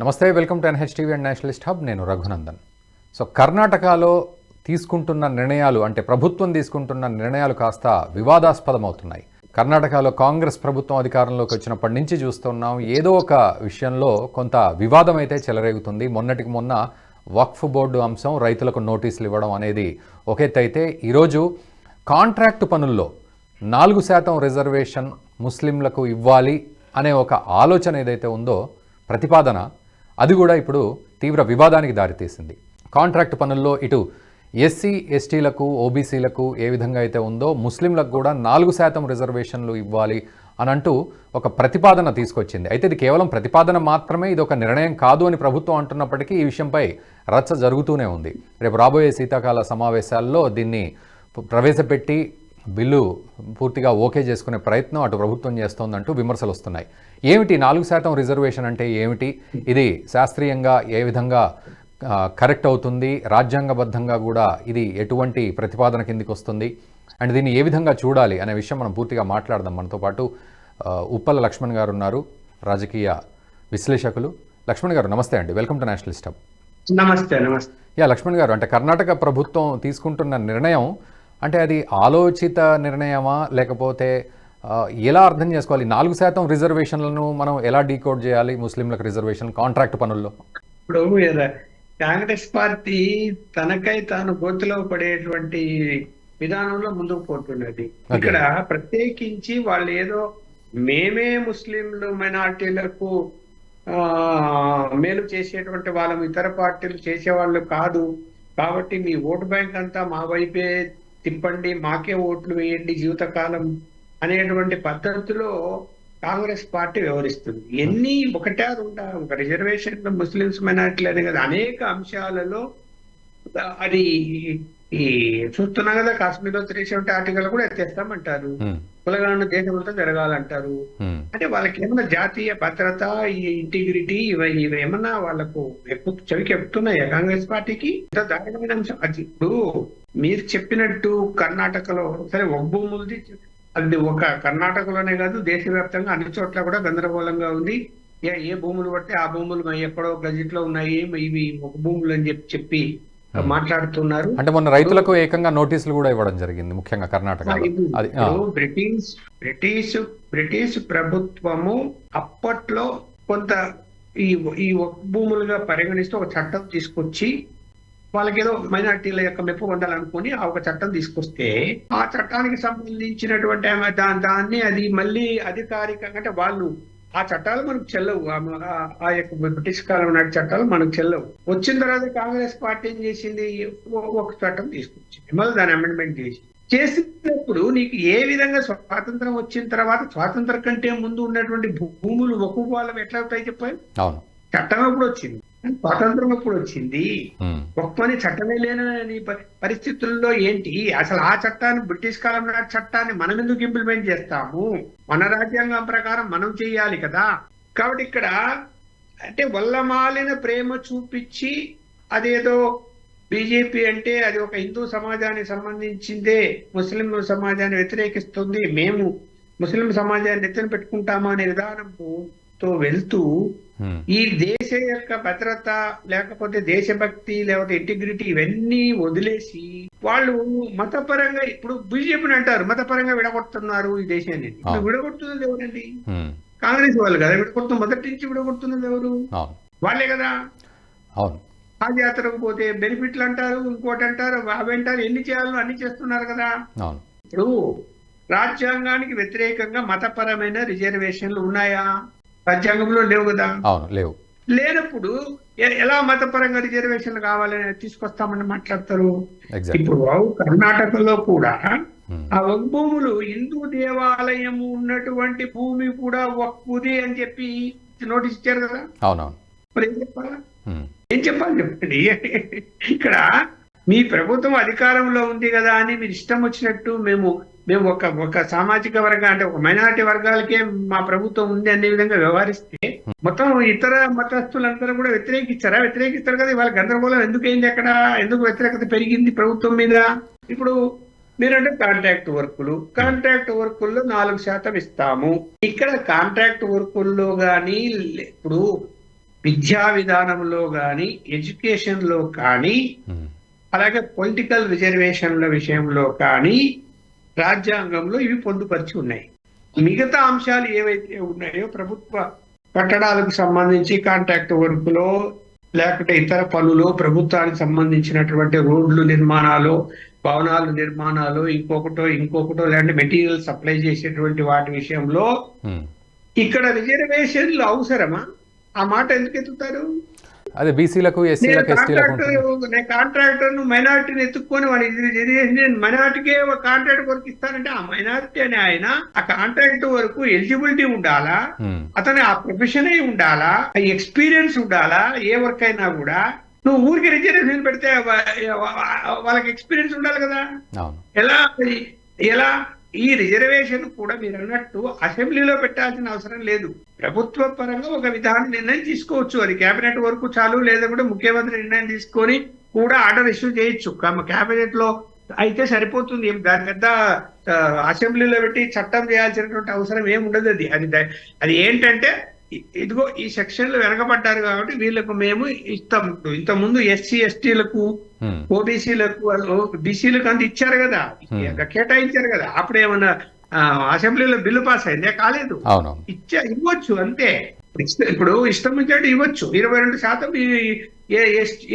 నమస్తే welcome to NH TV and nationalist hub. నేను Raghunandan. So కర్ణాటకలో తీసుకుంటున్న నిర్ణయాలు అంటే ప్రభుత్వం తీసుకుంటున్న నిర్ణయాలు కాస్త వివాదాస్పదం అవుతున్నాయి కర్ణాటకలో కాంగ్రెస్ ప్రభుత్వం అధికారంలోకి వచ్చినప్పటి నుంచి చూస్తున్నాం. ఏదో ఒక విషయంలో కొంత వివాదం అయితే చెలరేగుతుంది. మొన్నటికి మొన్న వక్ఫ్ బోర్డు అంశం రైతులకు నోటీసులు ఇవ్వడం అనేది ఒక అయితే ఈరోజు కాంట్రాక్టు పనుల్లో నాలుగు శాతం రిజర్వేషన్ ముస్లింలకు ఇవ్వాలి అనే ఒక ఆలోచన ఏదైతే ఉందో ప్రతిపాదన అది కూడా ఇప్పుడు తీవ్ర వివాదానికి దారితీసింది. కాంట్రాక్ట్ పనుల్లో ఇటు ఎస్సీ ఎస్టీలకు ఓబీసీలకు ఏ విధంగా అయితే ఉందో ముస్లింలకు కూడా నాలుగు శాతం రిజర్వేషన్లు ఇవ్వాలి అని అంటూ ఒక ప్రతిపాదన తీసుకొచ్చింది. అయితే ఇది కేవలం ప్రతిపాదన మాత్రమే ఇది ఒక నిర్ణయం కాదు అని ప్రభుత్వం అంటున్నప్పటికీ ఈ విషయంపై రచ్చ జరుగుతూనే ఉంది. రేపు రాబోయే శీతాకాల సమావేశాల్లో దీన్ని ప్రవేశపెట్టి బిల్లు పూర్తిగా ఓకే చేసుకునే ప్రయత్నం అటు ప్రభుత్వం చేస్తోందంటూ విమర్శలు వస్తున్నాయి. ఏమిటి నాలుగు శాతం రిజర్వేషన్ అంటే ఏమిటి? ఇది శాస్త్రీయంగా ఏ విధంగా కరెక్ట్ అవుతుంది? రాజ్యాంగబద్ధంగా కూడా ఇది ఎటువంటి ప్రతిపాదన కిందికి వస్తుంది? అండ్ దీన్ని ఏ విధంగా చూడాలి అనే విషయం మనం పూర్తిగా మాట్లాడదాం. మనతో పాటు ఉప్పల లక్ష్మణ్ గారు ఉన్నారు రాజకీయ విశ్లేషకులు. లక్ష్మణ్ గారు నమస్తే అండి. Welcome to nationalist hub. నమస్తే నమస్తే. యా లక్ష్మణ్ గారు అంటే కర్ణాటక ప్రభుత్వం తీసుకుంటున్న నిర్ణయం అంటే అది ఆలోచిత నిర్ణయమా? లేకపోతే ఎలా అర్థం చేసుకోవాలి? నాలుగు శాతం రిజర్వేషన్లను మనం ఎలా డీకోడ్ చేయాలి ముస్లింలకు రిజర్వేషన్ కాంట్రాక్ట్ పనుల్లో? ఇప్పుడు కాంగ్రెస్ పార్టీ తనకై తాను గోతిలో పడేటువంటి విధానంలో ముందుకు పోతున్నది. ఇక్కడ ప్రత్యేకించి వాళ్ళు ఏదో మేమే ముస్లింలు మైనార్టీలకు మేలు చేసేటువంటి వాళ్ళం ఇతర పార్టీలు చేసేవాళ్ళు కాదు. కాబట్టి మీ ఓటు బ్యాంక్ అంతా మా వైపే తిప్పండి మాకే ఓట్లు వేయండి జీవితకాలం అనేటువంటి పద్ధతిలో కాంగ్రెస్ పార్టీ వ్యవహరిస్తుంది. ఎన్ని ఒకటా రెండా ఒక రిజర్వేషన్ ముస్లిమ్స్ మైనారిటీలు అనే కదా అనేక అంశాలలో అది ఈ చూస్తున్నాం కదా కాశ్మీర్లో త్రీ సెవెంటీ ఆర్టికల్ కూడా ఎత్తేస్తామంటారు హ్మ్, కులగాండ దేశంతో జరగాలంటారు. అంటే వాళ్ళకి ఏమన్నా జాతీయ భద్రత ఈ ఇంటిగ్రిటీ ఇవి ఇవి ఏమన్నా వాళ్ళకు చెవికి ఎక్కుతున్నాయా కాంగ్రెస్ పార్టీకి? దారుణమైన అంశం. అది ఇప్పుడు మీరు చెప్పినట్టు కర్ణాటకలో సరే ఒక భూములది అది ఒక కర్ణాటకలోనే కాదు దేశవ్యాప్తంగా అన్ని చోట్ల కూడా గందరగోళంగా ఉంది. ఏ భూములు పడితే ఆ భూములు ఎక్కడో గజెట్లో ఉన్నాయి ఇవి ఒక భూములు అని చెప్పి చెప్పి మాట్లాడుతున్నారు. అంటే మొన్న రైతులకు ఏకంగా నోటీసులు కూడా ఇవ్వడం జరిగింది ముఖ్యంగా ఇప్పుడు బ్రిటిష్ బ్రిటిష్ బ్రిటిష్ ప్రభుత్వము అప్పట్లో కొంత ఈ ఈ భూములుగా పరిగణిస్తూ ఒక చట్టం తీసుకొచ్చి వాళ్ళకేదో మైనార్టీల యొక్క మెప్పు పొందాలనుకుని ఆ ఒక చట్టం తీసుకొస్తే ఆ చట్టానికి సంబంధించినటువంటి దాన్ని అది మళ్ళీ అధికారికంగా అంటే వాళ్ళు ఆ చట్టాలు మనకు చెల్లవు. ఆ- యొక్క బ్రిటిష్ కాలం నాటి చట్టాలు మనకు చెల్లవు. వచ్చిన తర్వాత కాంగ్రెస్ పార్టీ ఏం చేసింది? ఒక చట్టం తీసుకొచ్చింది. మళ్ళీ దాన్ని అమెండ్మెంట్ చేసి చేసినప్పుడు నీకు ఏ విధంగా స్వాతంత్రం వచ్చిన తర్వాత స్వాతంత్రం కంటే ముందు ఉన్నటువంటి భూములు ఒక్కొక్క వాళ్ళం ఎట్లా అవుతాయి చెప్పాలి చట్టం ఎప్పుడు వచ్చింది? స్వాతంత్రం ఎప్పుడు వచ్చింది? ఒక్కని చట్టమే లేని పరిస్థితుల్లో ఏంటి? అసలు ఆ చట్టాన్ని బ్రిటిష్ కాలం నాటి చట్టాన్ని మనం ఎందుకు ఇంప్లిమెంట్ చేస్తాము? మన రాజ్యాంగం ప్రకారం మనం చేయాలి కదా. కాబట్టి ఇక్కడ అంటే వల్లమాలిన ప్రేమ చూపించి అదేదో బీజేపీ అంటే అది ఒక హిందూ సమాజానికి సంబంధించిందే ముస్లిం సమాజాన్ని వ్యతిరేకిస్తుంది మేము ముస్లిం సమాజాన్ని ఎత్తున పెట్టుకుంటాము అనే విధానంతో వెళ్తూ ఈ దేశ యొక్క భద్రత లేకపోతే దేశభక్తి లేకపోతే ఇంటిగ్రిటీ ఇవన్నీ వదిలేసి వాళ్ళు మతపరంగా ఇప్పుడు బీజేపీని అంటారు మతపరంగా విడగొడుతున్నారు ఈ దేశాన్ని. విడగొడుతున్నది ఎవరండి? కాంగ్రెస్ వాళ్ళు కదా విడగొడుతున్న మొదటి నుంచి విడగొడుతున్నది ఎవరు? వాళ్ళే కదా. జాతరకు పోతే బెనిఫిట్లు అంటారు ఇంకోటి అంటారు అవి అంటారు ఎన్ని చేయాలో అన్ని చేస్తున్నారు కదా. ఇప్పుడు రాజ్యాంగానికి వ్యతిరేకంగా మతపరమైన రిజర్వేషన్లు ఉన్నాయా? రాజ్యాంగంలో లేవు కదా? అవును లేవు. లేనప్పుడు ఎలా మతపరంగా రిజర్వేషన్లు కావాలని తీసుకొస్తామని మాట్లాడతారు? ఇప్పుడు కర్ణాటకలో కూడా ఆ ఒక భూములు హిందూ దేవాలయము ఉన్నటువంటి భూమి కూడా వక్కుది అని చెప్పి నోటీస్ ఇచ్చారు కదా? అవునవును. మరి ఏం చెప్పాలా? హ్మ్, ఏం చెప్పాలి చెప్పండి? ఇక్కడ మీ ప్రభుత్వం అధికారంలో ఉంది కదా అని మీరు ఇష్టం వచ్చినట్టు మేము మేము ఒక ఒక సామాజిక వర్గ అంటే ఒక మైనారిటీ వర్గాలకే మా ప్రభుత్వం ఉంది అనే విధంగా వ్యవహరిస్తే మొత్తం ఇతర మతస్థులందరూ కూడా వ్యతిరేకిస్తారా? వ్యతిరేకిస్తారు కదా ఇవాళ గందరగోళం ఎందుకు అయింది అక్కడ? ఎందుకు వ్యతిరేకత పెరిగింది ప్రభుత్వం మీద? ఇప్పుడు మీరంటే కాంట్రాక్ట్ వర్కులు. కాంట్రాక్ట్ వర్కుల్లో నాలుగు శాతం ఇస్తాము. ఇక్కడ కాంట్రాక్ట్ వర్కుల్లో గాని ఇప్పుడు విద్యా విధానంలో కానీ ఎడ్యుకేషన్లో కానీ అలాగే పొలిటికల్ రిజర్వేషన్ల విషయంలో కానీ రాజ్యాంగంలో ఇవి పొందుపరిచి ఉన్నాయి. మిగతా అంశాలు ఏవైతే ఉన్నాయో ప్రభుత్వ కట్టడాలకు సంబంధించి కాంట్రాక్ట్ వర్క్లో లేకపోతే ఇతర పనులు ప్రభుత్వానికి సంబంధించినటువంటి రోడ్లు నిర్మాణాలు భవనాలు నిర్మాణాలు ఇంకొకటో ఇంకొకటో లేదంటే మెటీరియల్ సప్లై చేసేటువంటి వాటి విషయంలో. ఇక్కడ రిజర్వేషన్లు అవసరమా? ఆ మాట ఎందుకు ఎత్తుతారు? అదే బీసీలకు ఎస్సీలకు ఎస్టీలకు కాంట్రాక్టర్ మైనారిటీని ఎత్తుక్కొని వాడు ఇది- మైనారిటీకే ఒక కాంట్రాక్ట్ వర్క్ ఇస్తానంటే ఆ మైనారిటీ అనే ఆయన ఆ కాంట్రాక్ట్ వరకు ఎలిజిబిలిటీ ఉండాలా? అతను ఆ ప్రొఫెషన్ అయి ఉండాలా? ఎక్స్పీరియన్స్ ఉండాలా? ఏ వర్క్ అయినా కూడా? నువ్వు ఊరికి రిజర్వేషన్ పెడితే వాళ్ళకి ఎక్స్పీరియన్స్ ఉండాలి కదా? ఎలా ఎలా ఈ రిజర్వేషన్ కూడా మీరు అన్నట్టు అసెంబ్లీలో పెట్టాల్సిన అవసరం లేదు. ప్రభుత్వ పరంగా ఒక విధాన నిర్ణయం తీసుకోవచ్చు. అది కేబినెట్ వరకు చాలు లేదా కూడా ముఖ్యమంత్రి నిర్ణయం తీసుకొని కూడా ఆర్డర్ ఇష్యూ చేయొచ్చు. కేబినెట్లో అయితే సరిపోతుంది. దాని పెద్ద అసెంబ్లీలో పెట్టి చట్టం చేయాల్సినటువంటి అవసరం ఏమి ఉండదు అది. అది అది ఏంటంటే ఇదిగో ఈ సెక్షన్లు వెనకబడ్డారు కాబట్టి వీళ్ళకు మేము ఇస్తాం. ఇంత ముందు ఎస్సీ ఎస్టీలకు ఓబీసీలకు బీసీలకు అంత ఇచ్చారు కదా. Hmm. కేటాయించారు కదా. అప్పుడు ఏమన్నా అసెంబ్లీలో బిల్లు పాస్ అయిందే? కాలేదు. ఇచ్చా ఇవ్వచ్చు అంతే. ఇప్పుడు ఇష్టం వచ్చినట్టు ఇవ్వచ్చు. ఇరవై రెండు శాతం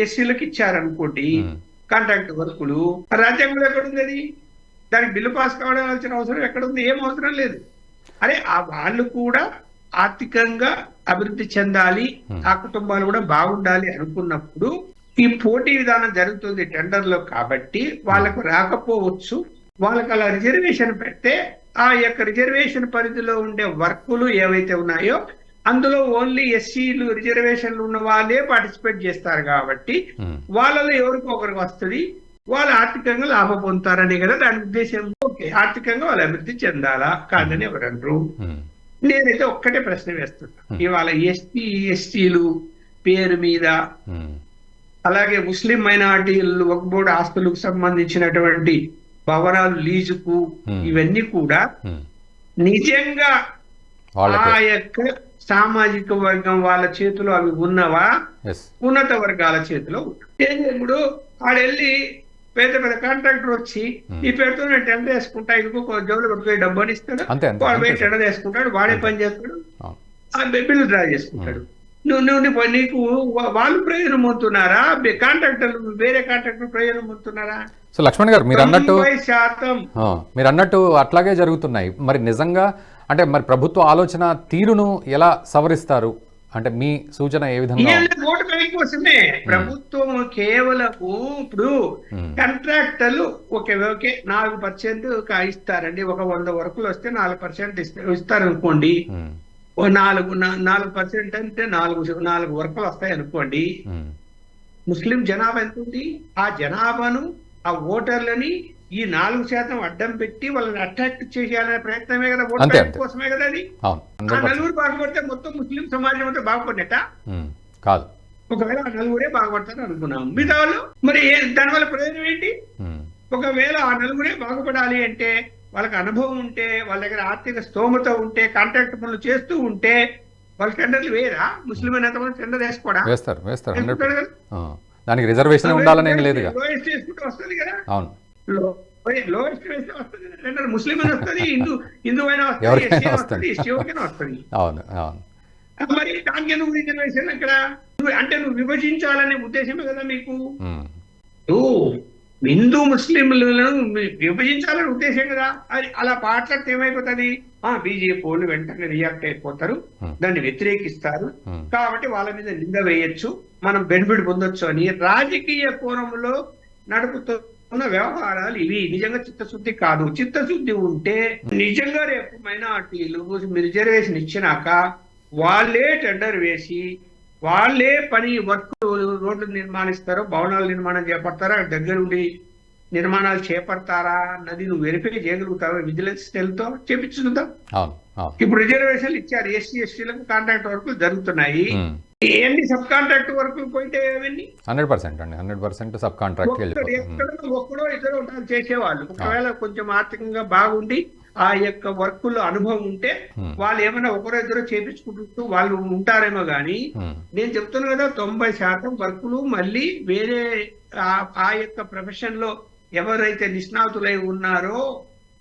ఎస్సీలకు ఇచ్చారనుకోండి ఉమ్, కాంట్రాక్ట్ వర్కులు రాజ్యాంగంలో ఎక్కడుంది అది దానికి బిల్లు పాస్ కావాల్సిన అవసరం ఎక్కడుంది? ఏం అవసరం లేదు. అరే ఆ వాళ్ళు కూడా ఆర్థికంగా అభివృద్ధి చెందాలి Hmm. ఆ కుటుంబాలు కూడా బాగుండాలి అనుకున్నప్పుడు ఈ పోటీ విధానం జరుగుతుంది టెండర్లో కాబట్టి వాళ్ళకు రాకపోవచ్చు. వాళ్ళకి అలా రిజర్వేషన్ పెడితే ఆ యొక్క రిజర్వేషన్ పరిధిలో ఉండే వర్కులు ఏవైతే ఉన్నాయో అందులో ఓన్లీ ఎస్సీలు రిజర్వేషన్లు ఉన్న వాళ్ళే పార్టిసిపేట్ చేస్తారు కాబట్టి ఉమ్, వాళ్ళలో ఎవరికో ఒకరికి వస్తుంది. వాళ్ళు ఆర్థికంగా లాభం పొందుతారని కదా దాని ఉద్దేశం. ఓకే ఆర్థికంగా వాళ్ళు అభివృద్ధి చెందాలా కాదని ఎవరన్నారు ఉమ్, నేనైతే ఒక్కటే ప్రశ్న వేస్తున్నా. ఇవాళ ఎస్టీ ఎస్టీలు పేరు మీద అలాగే ముస్లిం మైనార్టీలు వక్బోర్డు ఆస్తులకు సంబంధించినటువంటి భవనాలు లీజుకు Hmm. ఇవన్నీ కూడా ఉమ్. నిజంగా ఆ యొక్క సామాజిక వర్గం వాళ్ళ చేతిలో అవి ఉన్నవా? ఉన్నత వర్గాల చేతిలో ఇప్పుడు ఆడెళ్ళి పెద్ద పెద్ద కాంట్రాక్టర్ వచ్చి Hmm. ఈ పేరుతో నేను టెండర్ వేసుకుంటా ఇంకో జోలు పెట్టుకుని డబ్బు అని ఇస్తాడు. వాడు పోయి. టెండర్ వేసుకుంటాడు వాడే పని చేస్తాడు. ఆ బిల్లు డ్రా చేసుకుంటాడు. నువ్వు నువ్వు నీకు వాళ్ళు ప్రయోజనం పొందుతున్నారా కాంట్రాక్టర్లు వేరే కాంట్రాక్టర్ ప్రయోజనం పొందుతున్నారా సో లక్ష్మణ్ గారు మీరు అన్నట్టు శాతం. మీరు అన్నట్టు అట్లాగే జరుగుతున్నాయి. మరి నిజంగా అంటే మరి ప్రభుత్వ ఆలోచన తీరును ఎలా సవరిస్తారు? అంటే మీ సూచన ఏ విధంగా ఓటు కోసమే ప్రభుత్వం కేవలము ఇప్పుడు కాంట్రాక్టర్లు ఓకే ఓకే నాలుగు పర్సెంట్ ఇస్తారండి. ఒక వంద వర్కులు వస్తే నాలుగు పర్సెంట్ ఇస్తారు అనుకోండి ఓ నాలుగు నాలుగు పర్సెంట్ అంటే నాలుగు నాలుగు వర్కులు వస్తాయి అనుకోండి. ముస్లిం జనాభా ఎంత ఉంది? ఆ జనాభాను ఆ ఓటర్లని ఈ నాలుగు శాతం అడ్డం పెట్టి వాళ్ళని అట్రాక్ట్ చేయాలనే ప్రయత్నమే కదా ఓట్ అంతే, బ్యాంక్ అంతే. కోసమే కదా అది? ఆ నలుగురు బాగుపడితే మొత్తం ముస్లిం సమాజం అంతా బాగుపడినట్ట? కాదు. ఒకవేళ ఆ నలుగురే బాగుపడతారు అనుకున్నాం మిగతా వాళ్ళు మరి దానివల్ల ప్రయోజనం ఏంటి? ఒకవేళ ఆ నలుగురే బాగుపడాలి అంటే వాళ్ళకి అనుభవం ఉంటే వాళ్ళ దగ్గర ఆర్థిక స్తోమత ఉంటే కాంట్రాక్ట్ పనులు చేస్తూ ఉంటే వాళ్ళ టెండర్లు వేరా ముస్లిం అయినంత మంది టెండర్ వేసుకోవడా వేస్తారు వేస్తారు? దానికి రిజర్వేషన్ ఉండాలని ఏం లేదు లోయెస్ట్ వేసుకుంటే వస్తుంది కదా. అవును. లోయెస్ట్ వేస్తే వస్తుంది టెండర్ ముస్లిం అయినా వస్తుంది హిందూ హిందూ అయినా వస్తుంది వస్తుంది. అవును అవును. మరి దానికి ఎందుకు రిజర్వేషన్ అక్కడ నువ్వు- అంటే నువ్వు విభజించాలనే ఉద్దేశమే కదా మీకు? నువ్వు హిందూ ముస్లింలను విభజించాలనే ఉద్దేశం కదా. అది అలా మాట్లాడితే ఏమైపోతుంది? ఆ బీజేపీ వాళ్ళు వెంటనే రియాక్ట్ అయిపోతారు. దాన్ని వ్యతిరేకిస్తారు. కాబట్టి వాళ్ళ మీద నింద వేయొచ్చు. మనం బెనిఫిట్ పొందొచ్చు అని రాజకీయ కోణంలో నడుపుతున్న వ్యవహారాలు ఇవి నిజంగా చిత్తశుద్ధి కాదు. చిత్తశుద్ధి ఉంటే నిజంగా రేపు మైనార్టీలు రిజర్వేషన్ ఇచ్చినాక వాళ్ళే టెండర్ వేసి వాళ్ళే పని వర్క్ రోడ్లు నిర్మాణిస్తారో భవనాలు నిర్మాణం చేపడతారా దగ్గరుండి నిర్మాణాలు చేపడతారా అన్నది నువ్వు వెరిఫై చేయగలుగుతావా? విజిలెన్స్ సెల్తో చేపించుకుందాం. ఇప్పుడు రిజర్వేషన్లు ఇచ్చారు. ఎస్సీ ఎస్టీలకు కాంట్రాక్ట్ వర్క్ జరుగుతున్నాయి. ఎన్ని సబ్ కాంట్రాక్ట్ వరకు పోయితే అవన్నీ? హండ్రెడ్ పర్సెంట్ అండి హండ్రెడ్ పర్సెంట్ సబ్ కాంట్రాక్ట్కి ఒక్కడు ఇద్దరు ఉంటారు చేసేవాళ్ళు. ఒకవేళ కొంచెం ఆర్థికంగా బాగుండి ఆ యొక్క వర్కుల్లో అనుభవం ఉంటే. వాళ్ళు ఏమైనా ఒకరో ఇద్దరు చేపించుకుంటూ వాళ్ళు ఉంటారేమో గానీ ఉమ్, నేను చెప్తున్నాను కదా తొంభై శాతం వర్కులు మళ్ళీ వేరే ఆ యొక్క ప్రొఫెషన్లో ఎవరైతే నిష్ణాతులై ఉన్నారో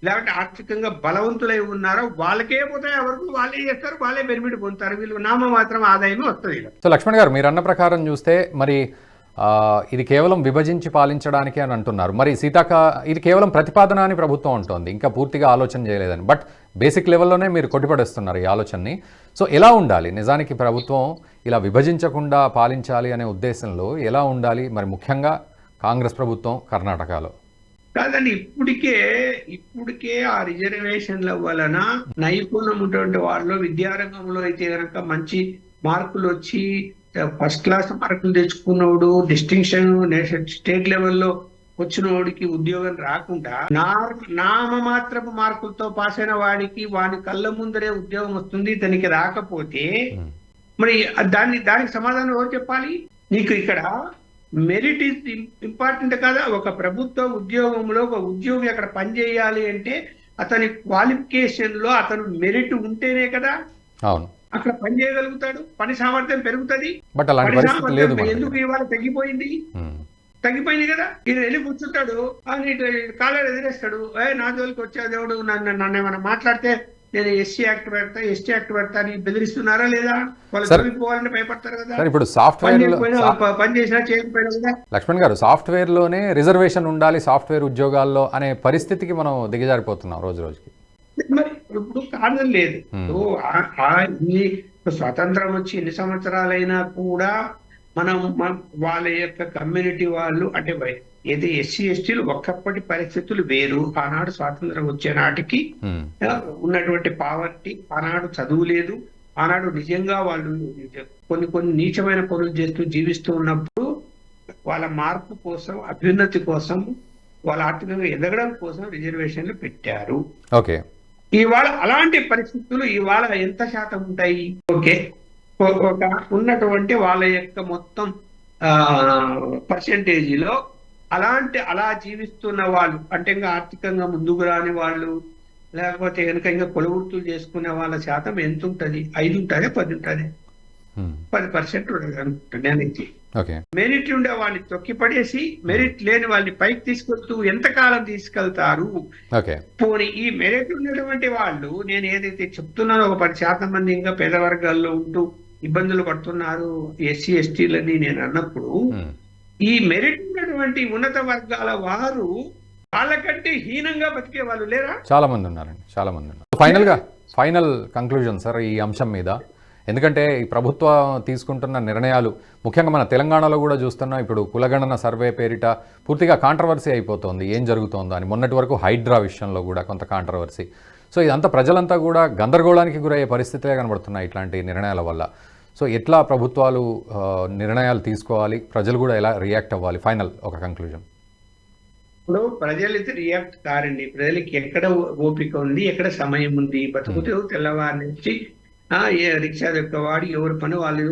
లేకపోతే ఆర్థికంగా బలవంతులై ఉన్నారో వాళ్ళకే పోతాయి ఎవరికి వాళ్ళే చేస్తారు వాళ్ళే బెనిఫిట్ పొందుతారు. వీళ్ళు నామ మాత్రం ఆదాయమే వస్తుంది సో లక్ష్మణ్ గారు మీరు అన్న ప్రకారం చూస్తే మరి ఇది కేవలం విభజించి పాలించడానికి అని అంటున్నారు. మరి సీతాక ఇది కేవలం ప్రతిపాదన అని ప్రభుత్వం ఉంటుంది ఇంకా పూర్తిగా ఆలోచన చేయలేదని. బట్ బేసిక్ లెవెల్లోనే మీరు కొట్టిపడేస్తున్నారు ఈ ఆలోచనని. సో ఎలా ఉండాలి? నిజానికి ప్రభుత్వం ఇలా విభజించకుండా పాలించాలి అనే ఉద్దేశంలో ఎలా ఉండాలి? మరి ముఖ్యంగా కాంగ్రెస్ ప్రభుత్వం కర్ణాటకలో. కాదండి ఇప్పటికే ఇప్పటికే ఆ రిజర్వేషన్ల వలన నైపుణ్యం ఉన్నటువంటి వాళ్ళు విద్యారంగంలో అయితే గనక మంచి మార్కులు వచ్చి ఫస్ట్ క్లాస్ మార్కులు తెచ్చుకున్నోడు డిస్టింక్షన్ స్టేట్ లెవెల్లో వచ్చిన వాడికి ఉద్యోగం రాకుండా నా నామమాత్రపు మార్కులతో పాస్ అయిన వాడికి వాడి కళ్ళ ముందరే ఉద్యోగం వస్తుంది ఇతనికి రాకపోతే మరి దాన్ని దానికి సమాధానం ఎవరు చెప్పాలి? నీకు ఇక్కడ మెరిట్ ఇస్ ఇంపార్టెంట్ కదా. ఒక ప్రభుత్వ ఉద్యోగంలో ఒక ఉద్యోగి అక్కడ పనిచేయాలి అంటే అతని క్వాలిఫికేషన్లో అతను మెరిట్ ఉంటేనే కదా అవును. అక్కడ పని చేయగలుగుతాడు పని సామర్థ్యం పెరుగుతుంది. బట్ అలాంటి ఎందుకు. ఇవాళ తగ్గిపోయింది? తగ్గిపోయింది కదా. ఈయన వెళ్ళి కూర్చుంటాడు అని కాలర్ ఎదిరేస్తాడు ఏ నా జోలికి వచ్చే దేవుడు నన్ను నన్ను ఏమైనా మాట్లాడితే నేను ఎస్సీ యాక్ట్ పెడతా ఎస్టీ యాక్ట్ పెడతా అని బెదిరిస్తున్నారా లేదా? వాళ్ళు భయపడతారు కదా. ఇప్పుడు సాఫ్ట్వేర్ పని చేసినా చేయకపోయినా కదా. లక్ష్మణ్ గారు సాఫ్ట్వేర్లోనే రిజర్వేషన్ ఉండాలి సాఫ్ట్వేర్ ఉద్యోగాల్లో అనే పరిస్థితికి మనం దిగజారిపోతున్నాం రోజు రోజుకి. మరి ఇప్పుడు కారణం లేదు. Hmm. స్వతంత్రం వచ్చి ఎన్ని సంవత్సరాలైనా కూడా మనం వాళ్ళ యొక్క కమ్యూనిటీ వాళ్ళు అంటే ఏది ఎస్సీ ఎస్టీలు ఒక్కప్పటి పరిస్థితులు వేరు. ఆనాడు స్వాతంత్రం వచ్చే నాటికి ఉన్నటువంటి పావర్టీ ఆనాడు చదువు లేదు. ఆనాడు నిజంగా వాళ్ళు కొన్ని కొన్ని నీచమైన పనులు చేస్తూ జీవిస్తూ ఉన్నప్పుడు వాళ్ళ మార్పు కోసం అభ్యున్నతి కోసం వాళ్ళ ఆర్థికంగా ఎదగడం కోసం రిజర్వేషన్లు పెట్టారు. ఓకే. ఇవాళ అలాంటి పరిస్థితులు ఇవాళ ఎంత శాతం ఉంటాయి? ఓకే. ఒక ఉన్నటువంటి వాళ్ళ యొక్క మొత్తం పర్సంటేజీలో అలాంటి అలా జీవిస్తున్న వాళ్ళు అంటే ఇంకా ఆర్థికంగా ముందుకు రాని వాళ్ళు లేకపోతే కనుక ఇంకా కొలువృత్తులు చేసుకునే వాళ్ళ శాతం ఎంత ఉంటది ఐదు ఉంటుంది పది ఉంటుంది పది పర్సెంట్ ఉండదు అనుకుంటాను నేను ఓకే. మెరిట్ ఉండే వాళ్ళని తొక్కిపడేసి మెరిట్ లేని వాళ్ళని పైకి తీసుకెళ్తూ ఎంతకాలం తీసుకెళ్తారు? పోనీ ఈ మెరిట్ ఉన్నటువంటి వాళ్ళు నేను ఏదైతే చెప్తున్నానో ఒక పది శాతం మంది ఇంకా పేద వర్గాల్లో ఉంటూ ఇబ్బందులు పడుతున్నారు ఎస్సీ ఎస్టీలని నేను అన్నప్పుడు ఈ మెరిట్ ఉన్నటువంటి ఉన్నత వర్గాల వారు వాళ్ళకంటే హీనంగా బతికే వాళ్ళు లేరా? చాలా మంది ఉన్నారండి చాలా మంది ఉన్నారు. ఫైనల్గా ఫైనల్ కంక్లూజన్ సార్ ఈ అంశం మీద. ఎందుకంటే ఈ ప్రభుత్వం తీసుకుంటున్న నిర్ణయాలు ముఖ్యంగా మన తెలంగాణలో కూడా చూస్తున్నాం ఇప్పుడు కులగణన సర్వే పేరిట పూర్తిగా కాంట్రవర్సీ అయిపోతుంది. ఏం జరుగుతోందో అని. మొన్నటి వరకు హైడ్రా విషయంలో కూడా కొంత కాంట్రవర్సీ సో ఇదంతా ప్రజలంతా కూడా గందరగోళానికి గురయ్యే పరిస్థితులే కనబడుతున్నాయి ఇట్లాంటి నిర్ణయాల వల్ల. సో ఎట్లా ప్రభుత్వాలు నిర్ణయాలు తీసుకోవాలి? ప్రజలు కూడా ఎలా రియాక్ట్ అవ్వాలి? ఫైనల్ ఒక కంక్లూజన్. ఇప్పుడు ప్రజలైతే రియాక్ట్ కారండి. ప్రజలకి ఎక్కడ ఓపిక ఉంది ఎక్కడ సమయం ఉంది? బతుకుతూ తెల్లవారి నుంచి రిక్షా యొక్క వాడు ఎవరి పని వాళ్ళు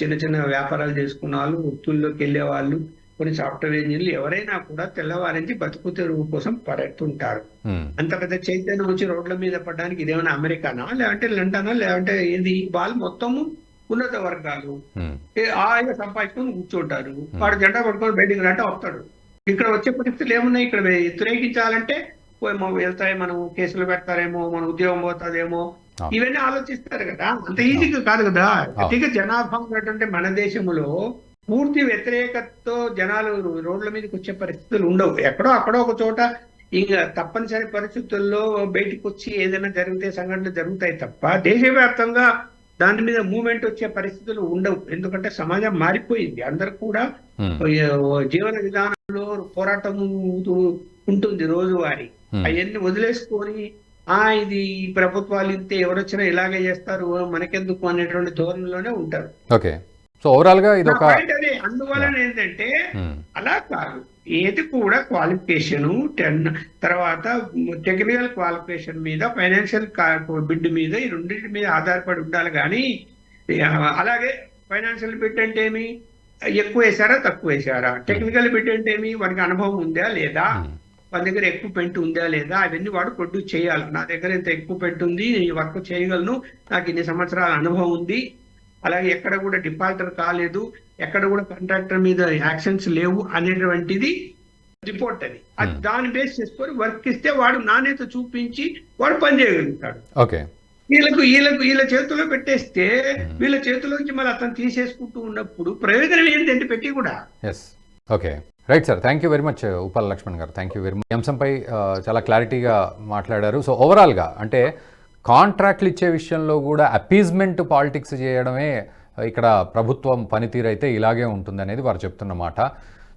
చిన్న చిన్న వ్యాపారాలు చేసుకున్న వాళ్ళు వృత్తుల్లోకి వెళ్ళే వాళ్ళు కొన్ని సాఫ్ట్వేర్ ఇంజనీర్లు ఎవరైనా కూడా తెల్లవారి నుంచి బతుకు తెరువు కోసం పడుతుంటారు. అంత పెద్ద చైతన్యం వచ్చి రోడ్ల మీద పడడానికి ఇదేమైనా అమెరికానా లేదంటే లండనా లేదంటే ఏది? వాళ్ళు మొత్తము ఉన్నత వర్గాలు ఆయన సంపాదించుకొని కూర్చుంటారు. వాడు జెండా పట్టుకొని బయటికి రంటే వస్తాడు ఇక్కడ వచ్చే పరిస్థితులు ఏమున్నాయి? ఇక్కడ వ్యతిరేకించాలంటే వెళ్తాయి మనం కేసులు పెడతారేమో మన ఉద్యోగం పోతుందేమో. ఇవన్నీ ఆలోచిస్తారు కదా. అంత ఈజీగా కాదు కదా. అధిక జనాభా ఉన్నటువంటి మన దేశంలో పూర్తి వ్యతిరేకతతో జనాలు రోడ్ల మీదకి వచ్చే పరిస్థితులు ఉండవు. ఎక్కడో అక్కడో ఒక చోట ఇంకా తప్పనిసరి పరిస్థితుల్లో బయటికి వచ్చి ఏదైనా జరిగితే సంఘటనలు జరుగుతాయి తప్ప దేశవ్యాప్తంగా దాని మీద మూమెంట్ వచ్చే పరిస్థితులు ఉండవు. ఎందుకంటే సమాజం మారిపోయింది. అందరు కూడా ఉమ్, జీవన విధానంలో పోరాటం ఉంటుంది రోజువారీ. ఉమ్. అవన్నీ వదిలేసుకొని ఆ ఇది ప్రభుత్వాలు ఇంతే ఎవరొచ్చినా ఇలాగే చేస్తారు మనకెందుకు అనేటువంటి ధోరణిలోనే ఉంటారు. ఓకే. సో ఇది ఒక అందువలన ఏంటంటే ఉమ్, అలా కాదు. ఏది కూడా క్వాలిఫికేషన్ టెన్ తర్వాత టెక్నికల్ క్వాలిఫికేషన్ మీద ఫైనాన్షియల్ బిడ్ మీద ఈ రెండింటి మీద ఆధారపడి ఉండాలి కానీ అలాగే ఫైనాన్షియల్ బిడ్ అంటే ఏమి? ఎక్కువ వేసారా తక్కువ వేసారా టెక్నికల్ బిడ్ అంటే ఏమి? వాడికి అనుభవం ఉందా లేదా? వాడి దగ్గర ఎక్విప్మెంట్ ఉందా లేదా? అవన్నీ వాడు ప్రొడ్యూస్ చేయాలి. నా దగ్గర ఇంత ఎక్విప్మెంట్ ఉంది నేను ఈ వర్క్ చేయగలను నాకు ఇన్ని సంవత్సరాల అనుభవం ఉంది. అలాగే ఎక్కడ కూడా డిఫాల్టర్ కాలేదు. ఎక్కడ కూడా కాంట్రాక్టర్ మీద యాక్షన్స్ లేవు అనేటువంటిది రిపోర్ట్ అది. అది Hmm. దాన్ని బేస్ చేసుకొని వర్క్ ఇస్తే వాడు నాణ్యత చూపించి వాడు పని చేయగలుగుతాడు. ఓకే. వీళ్ళకు వీళ్ళకు వీళ్ళ చేతిలో పెట్టేస్తే వీళ్ళ చేతిలోంచి మళ్ళీ అతను తీసేసుకుంటూ ఉన్నప్పుడు ప్రయోజనం ఏంటంటే పెట్టి కూడా. Yes okay right sir thank you very much Upal Lakshman గారు. థ్యాంక్ యూ వెరీ మచ్ అంశంపై చాలా క్లారిటీగా మాట్లాడారు. సో ఓవరాల్గా అంటే కాంట్రాక్ట్లు ఇచ్చే విషయంలో కూడా అపీజ్మెంట్ పాలిటిక్స్ చేయడమే ఇక్కడ ప్రభుత్వం పనితీరు అయితే ఇలాగే ఉంటుందనేది వారు చెప్తున్నమాట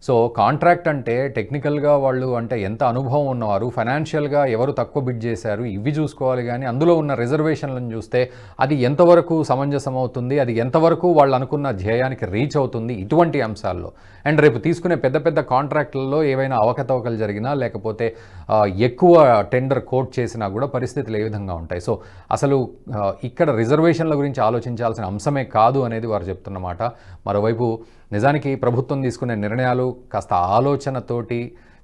సో కాంట్రాక్ట్ అంటే టెక్నికల్గా వాళ్ళు అంటే ఎంత అనుభవం ఉన్నవారు ఫైనాన్షియల్గా ఎవరు తక్కువ బిడ్ చేశారు ఇవి చూసుకోవాలి కానీ అందులో ఉన్న రిజర్వేషన్లను చూస్తే అది ఎంతవరకు సమంజసం అవుతుంది అది ఎంతవరకు వాళ్ళు అనుకున్న ధ్యేయానికి రీచ్ అవుతుంది ఇటువంటి అంశాల్లో. అండ్ రేపు తీసుకునే పెద్ద పెద్ద కాంట్రాక్టులలో ఏవైనా అవకతవకలు జరిగినా లేకపోతే ఎక్కువ టెండర్ కోట్ చేసినా కూడా పరిస్థితులు ఏ విధంగా ఉంటాయి. సో అసలు ఇక్కడ రిజర్వేషన్ల గురించి ఆలోచించాల్సిన అంశమే కాదు అనేది వారు చెప్తున్నమాట. మరోవైపు నిజానికి ప్రభుత్వం తీసుకునే నిర్ణయాలు కాస్త ఆలోచనతోటి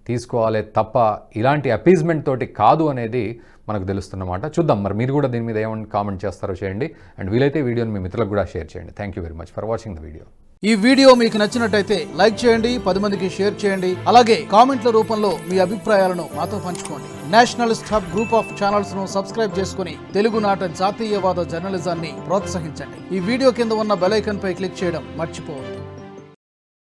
తీసుకోవాలి తప్ప ఇలాంటి అపీజ్మెంట్ తోటి కాదు అనేది మనకు తెలుస్తున్నమాట చూద్దాం మరి మీరు కూడా దీని మీద ఏమైనా కామెంట్ చేస్తారో చేయండి. అండ్ వీలైతే వీడియోని మీ మిత్రులకు కూడా షేర్ చేయండి. Thank you very much for watching the video ఈ వీడియో మీకు నచ్చినట్టయితే లైక్ చేయండి పది మందికి షేర్ చేయండి. అలాగే కామెంట్ల రూపంలో మీ అభిప్రాయాలను మాతో పంచుకోండి. నేషనలిస్ట్ హబ్ గ్రూప్ ఆఫ్ ఛానల్స్ను సబ్స్క్రైబ్ చేసుకుని తెలుగునాట జాతీయవాద జర్నలిజాన్ని ప్రోత్సహించండి. ఈ వీడియో కింద ఉన్న బెలైకన్ పై క్లిక్ చేయడం మర్చిపోవద్దు.